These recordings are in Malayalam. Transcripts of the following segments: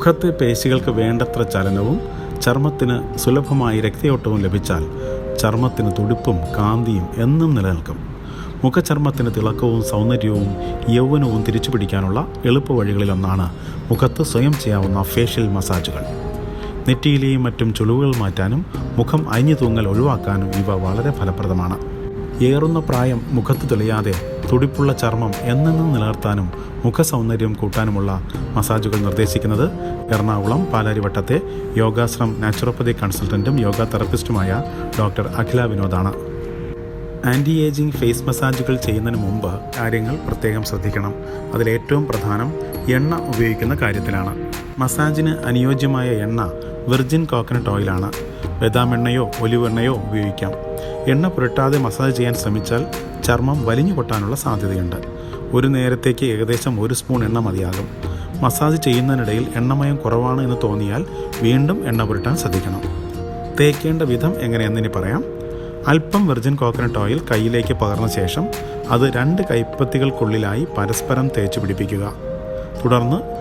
മുഖത്തെ പേശികൾക്ക് വേണ്ടത്ര ചലനവും ചർമ്മത്തിന് സുലഭമായി രക്തയോട്ടവും ലഭിച്ചാൽ ചർമ്മത്തിന് തുടിപ്പും കാന്തിയും എന്നും നിലനിൽക്കും. മുഖചർമ്മത്തിന് തിളക്കവും സൗന്ദര്യവും യൗവനവും തിരിച്ചു പിടിക്കാനുള്ള എളുപ്പവഴികളിലൊന്നാണ് മുഖത്ത് സ്വയം ചെയ്യാവുന്ന ഫേഷ്യൽ മസാജുകൾ നെറ്റിയിലെയും മറ്റും ചുളിവുകൾ മാറ്റാനും മുഖം അയഞ്ഞു തൂങ്ങൽ ഒഴിവാക്കാനും ഇവ വളരെ ഫലപ്രദമാണ്. ഏറുന്ന പ്രായം മുഖത്ത് തെളിയാതെ തുടിപ്പുള്ള ചർമ്മം എന്നെന്നും നിലനിർത്താനും മുഖസൗന്ദര്യം കൂട്ടാനുമുള്ള മസാജുകൾ നിർദ്ദേശിക്കുന്നത് എറണാകുളം പാലാരിവട്ടത്തെ യോഗാശ്രം നാച്ചുറോപ്പതി കൺസൾട്ടന്റും യോഗ തെറപ്പിസ്റ്റുമായ ഡോക്ടർ അഖില വിനോദാണ്. ആന്റി ഏജിംഗ് ഫേസ് മസാജുകൾ ചെയ്യുന്നതിന് മുമ്പ് കാര്യങ്ങൾ പ്രത്യേകം ശ്രദ്ധിക്കണം. അതിലേറ്റവും പ്രധാനം എണ്ണ ഉപയോഗിക്കുന്ന കാര്യത്തിലാണ്. മസാജിന് അനുയോജ്യമായ എണ്ണ വെർജിൻ കോക്കനട്ട് ഓയിലാണ്. ബദാമെണ്ണയോ ഒലിവ് എണ്ണയോ ഉപയോഗിക്കാം. എണ്ണ പുരട്ടാതെ മസാജ് ചെയ്യാൻ ശ്രമിച്ചാൽ ചർമ്മം വലിഞ്ഞു പൊട്ടാനുള്ള സാധ്യതയുണ്ട്. ഒരു നേരത്തേക്ക് ഏകദേശം ഒരു സ്പൂൺ എണ്ണ മതിയാകും. മസാജ് ചെയ്യുന്നതിനിടയിൽ എണ്ണമയം കുറവാണ് എന്ന് തോന്നിയാൽ വീണ്ടും എണ്ണ പുരട്ടാൻ ശ്രദ്ധിക്കണം. തേക്കേണ്ട വിധം എങ്ങനെയെന്നിനി പറയാം. അല്പം വെർജിൻ കോക്കനട്ട് ഓയിൽ കയ്യിലേക്ക് പകർന്ന ശേഷം അത് രണ്ട് കൈപ്പത്തികൾക്കുള്ളിലായി പരസ്പരം തേച്ച് പിടിപ്പിക്കുക തുടർന്ന്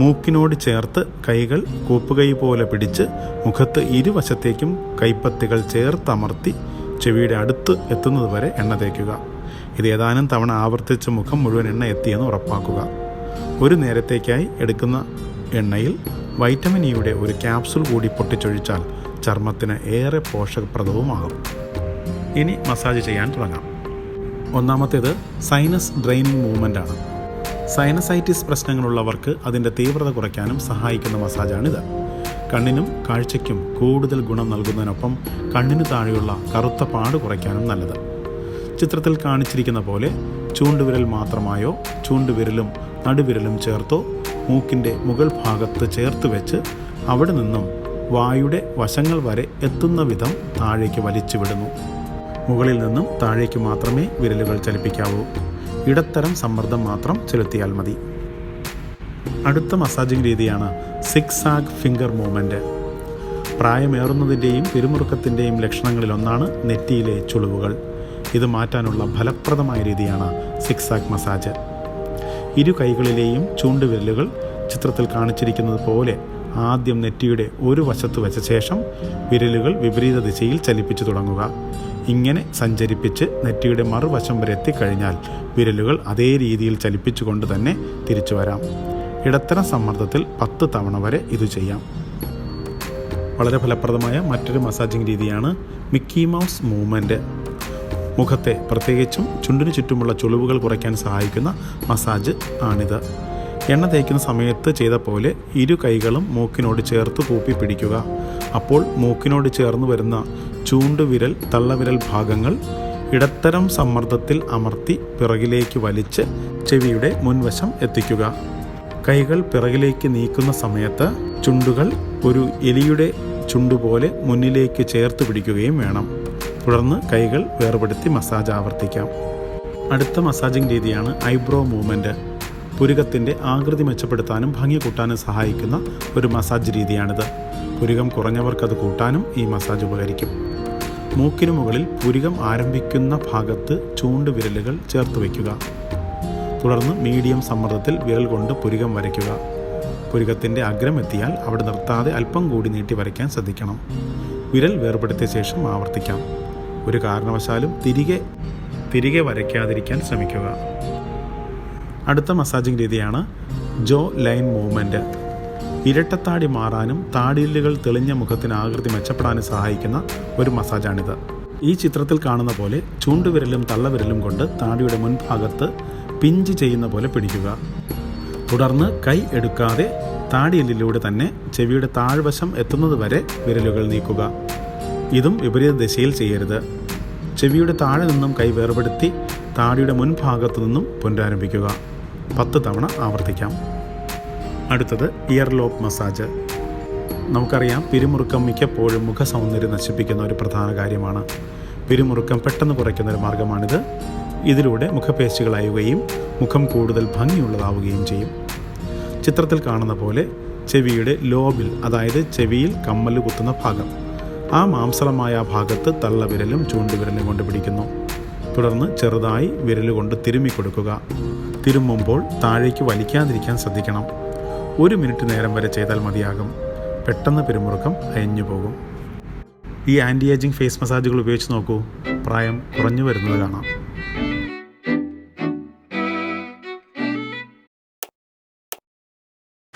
മൂക്കിനോട് ചേർത്ത് കൈകൾ കൂപ്പുകൈ പോലെ പിടിച്ച് മുഖത്ത് ഇരുവശത്തേക്കും കൈപ്പത്തികൾ ചേർത്തമർത്തി ചെവിയുടെ അടുത്ത് എത്തുന്നത് വരെ എണ്ണ തേക്കുക. ഇത് ഏതാനും തവണ ആവർത്തിച്ച് മുഖം മുഴുവൻ എണ്ണ എത്തിയെന്ന് ഉറപ്പാക്കുക. ഒരു നേരത്തേക്കായി എടുക്കുന്ന എണ്ണയിൽ വൈറ്റമിൻ ഇയുടെ ഒരു ക്യാപ്സുൾ കൂടി പൊട്ടിച്ചൊഴിച്ചാൽ ചർമ്മത്തിന് ഏറെ പോഷകപ്രദവുമാകും. ഇനി മസാജ് ചെയ്യാൻ തുടങ്ങാം. ഒന്നാമത്തേത് സൈനസ് ഡ്രെയിനിങ് മൂവ്മെന്റ് ആണ്. സൈനസൈറ്റിസ് പ്രശ്നങ്ങളുള്ളവർക്ക് അതിന്റെ തീവ്രത കുറയ്ക്കാനും സഹായിക്കുന്ന മസാജാണിത്. കണ്ണിനും കാഴ്ചയ്ക്കും കൂടുതൽ ഗുണം നൽകുന്നതിനൊപ്പം കണ്ണിന് താഴെയുള്ള കറുത്ത പാട് കുറയ്ക്കാനും നല്ലത്. ചിത്രത്തിൽ കാണിച്ചിരിക്കുന്ന പോലെ ചൂണ്ടുവിരൽ മാത്രമായോ ചൂണ്ടുവിരലും നടുവിരലും ചേർത്തോ മൂക്കിന്റെ മുകൾ ഭാഗത്ത് ചേർത്ത് വെച്ച് അവിടെ നിന്നും വായുടെ വശങ്ങൾ വരെ എത്തുന്ന വിധം താഴേക്ക് വലിച്ചു വിടുന്നു. മുകളിൽ നിന്നും താഴേക്ക് മാത്രമേ വിരലുകൾ ചലിപ്പിക്കാവൂ. ഇടത്തരം സമ്മർദ്ദം മാത്രം ചെലുത്തിയാൽ മതി. അടുത്ത മസാജിംഗ് രീതിയാണ് സിക്സ് ആഗ് ഫിംഗർ മൂവ്മെന്റ് പ്രായമേറുന്നതിന്റെയും പിരിമുറുക്കത്തിന്റെയും ലക്ഷണങ്ങളിലൊന്നാണ് നെറ്റിയിലെ ചുളിവുകൾ. ഇത് മാറ്റാനുള്ള ഫലപ്രദമായ രീതിയാണ് സിക്സ് ആഗ് മസാജ്. ഇരു കൈകളിലെയും ചൂണ്ടുവിരലുകൾ ചിത്രത്തിൽ കാണിച്ചിരിക്കുന്നത് പോലെ ആദ്യം നെറ്റിയുടെ ഒരു വശത്ത് വെച്ച ശേഷം വിരലുകൾ വിപരീത ദിശയിൽ ചലിപ്പിച്ചു തുടങ്ങുക. ഇങ്ങനെ സഞ്ചരിപ്പിച്ച് നെറ്റിയുടെ മറുവശം വരെ എത്തിക്കഴിഞ്ഞാൽ വിരലുകൾ അതേ രീതിയിൽ ചലിപ്പിച്ചുകൊണ്ട് തന്നെ തിരിച്ചു വരാം. ഇടത്തരം സമ്മർദ്ദത്തിൽ പത്ത് തവണ വരെ ഇത് ചെയ്യാം. വളരെ ഫലപ്രദമായ മറ്റൊരു മസാജിംഗ് രീതിയാണ് മിക്കി മൗസ് മൂവ്മെന്റ് മുഖത്തെ പ്രത്യേകിച്ചും ചുണ്ടിനു ചുറ്റുമുള്ള ചുളിവുകൾ കുറയ്ക്കാൻ സഹായിക്കുന്ന മസാജ് ആണിത്. എണ്ണ തേക്കുന്ന സമയത്ത് ചെയ്ത പോലെ ഇരു കൈകളും മൂക്കിനോട് ചേർത്ത് കൂപ്പി പിടിക്കുക. അപ്പോൾ മൂക്കിനോട് ചേർന്ന് വരുന്ന ചൂണ്ടുവിരൽ തള്ളവിരൽ ഭാഗങ്ങൾ ഇടത്തരം സമ്മർദ്ദത്തിൽ അമർത്തി പിറകിലേക്ക് വലിച്ച് ചെവിയുടെ മുൻവശം എത്തിക്കുക. കൈകൾ പിറകിലേക്ക് നീക്കുന്ന സമയത്ത് ചുണ്ടുകൾ ഒരു എലിയുടെ ചുണ്ടുപോലെ മുന്നിലേക്ക് ചേർത്ത് പിടിക്കുകയും വേണം. തുടർന്ന് കൈകൾ വേർപെടുത്തി മസാജ് ആവർത്തിക്കാം. അടുത്ത മസാജിംഗ് രീതിയാണ് ഐബ്രോ മൂവ്മെന്റ് പുരുകത്തിന്റെ ആകൃതി മെച്ചപ്പെടുത്താനും ഭംഗി കൂട്ടാനും സഹായിക്കുന്ന ഒരു മസാജ് രീതിയാണിത്. പുരുകം കുറഞ്ഞവർക്കത് കൂട്ടാനും ഈ മസാജ് ഉപകരിക്കും. മൂക്കിനു മുകളിൽ പുരുകം ആരംഭിക്കുന്ന ഭാഗത്ത് ചൂണ്ട് വിരലുകൾ ചേർത്ത് വയ്ക്കുക. തുടർന്ന് മീഡിയം സമ്മർദ്ദത്തിൽ വിരൽ കൊണ്ട് പുരുകം വരയ്ക്കുക. പുരുകത്തിന്റെ അഗ്രം എത്തിയാൽ അവിടെ നിർത്താതെ അല്പം കൂടി നീട്ടി വരയ്ക്കാൻ ശ്രദ്ധിക്കണം. വിരൽ വേർപെടുത്തിയ ശേഷം ആവർത്തിക്കാം. ഒരു കാരണവശാലും തിരികെ തിരികെ വരയ്ക്കാതിരിക്കാൻ ശ്രമിക്കുക. അടുത്ത മസാജിംഗ് രീതിയാണ് ജോ ലൈൻ മൂവ്മെന്റ് ഇരട്ടത്താടി മാറാനും താടിയില്ലുകൾ തെളിഞ്ഞ മുഖത്തിന് ആകൃതി മെച്ചപ്പെടാനും സഹായിക്കുന്ന ഒരു മസാജാണിത്. ഈ ചിത്രത്തിൽ കാണുന്ന പോലെ ചൂണ്ടുവിരലും തള്ളവിരലും കൊണ്ട് താടിയുടെ മുൻഭാഗത്ത് പിഞ്ച് ചെയ്യുന്ന പോലെ പിടിക്കുക. തുടർന്ന് കൈ എടുക്കാതെ താടിയില്ലിലൂടെ തന്നെ ചെവിയുടെ താഴ്വശം എത്തുന്നത് വരെ വിരലുകൾ നീക്കുക. ഇതും വിപരീത ദിശയിൽ ചെയ്യരുത്. ചെവിയുടെ താഴെ നിന്നും കൈ വേർപെടുത്തി താടിയുടെ മുൻഭാഗത്തു നിന്നും പുനരാരംഭിക്കുക. പത്ത് തവണ ആവർത്തിക്കാം. അടുത്തത് ഇയർ ലോപ്പ് മസാജ്. നമുക്കറിയാം പിരിമുറുക്കം മിക്കപ്പോഴും മുഖ സൗന്ദര്യം നശിപ്പിക്കുന്ന ഒരു പ്രധാന കാര്യമാണ്. പിരിമുറുക്കം പെട്ടെന്ന് കുറയ്ക്കുന്ന ഒരു മാർഗമാണിത്. ഇതിലൂടെ മുഖപേശികൾ അയവുകയും മുഖം കൂടുതൽ ഭംഗിയുള്ളതാവുകയും ചെയ്യും. ചിത്രത്തിൽ കാണുന്ന പോലെ ചെവിയുടെ ലോബിൽ അതായത് ചെവിയിൽ കമ്മൽ കുത്തുന്ന ഭാഗം ആ മാംസളമായ ഭാഗത്ത് തള്ളവിരലും ചൂണ്ടുവിരലും കൊണ്ട് പിടിക്കുന്നു. തുടർന്ന് ചെറുതായി വിരലുകൊണ്ട് തിരുമ്മിക്കൊടുക്കുക. തിരുമ്മി കൊടുക്കുക തിരുമ്മുമ്പോൾ താഴേക്ക് വലിക്കാതിരിക്കാൻ ശ്രദ്ധിക്കണം. ഒരു മിനിറ്റ് നേരം വരെ ചെയ്താൽ മതിയാകും. പെട്ടെന്ന് പിരിമുറുക്കം അയഞ്ഞു പോകും. ഈ ആന്റി ഏജിങ് ഫേസ് മസാജുകൾ ഉപയോഗിച്ച് നോക്കൂ. പ്രായം കുറഞ്ഞു വരുന്നത് കാണാം.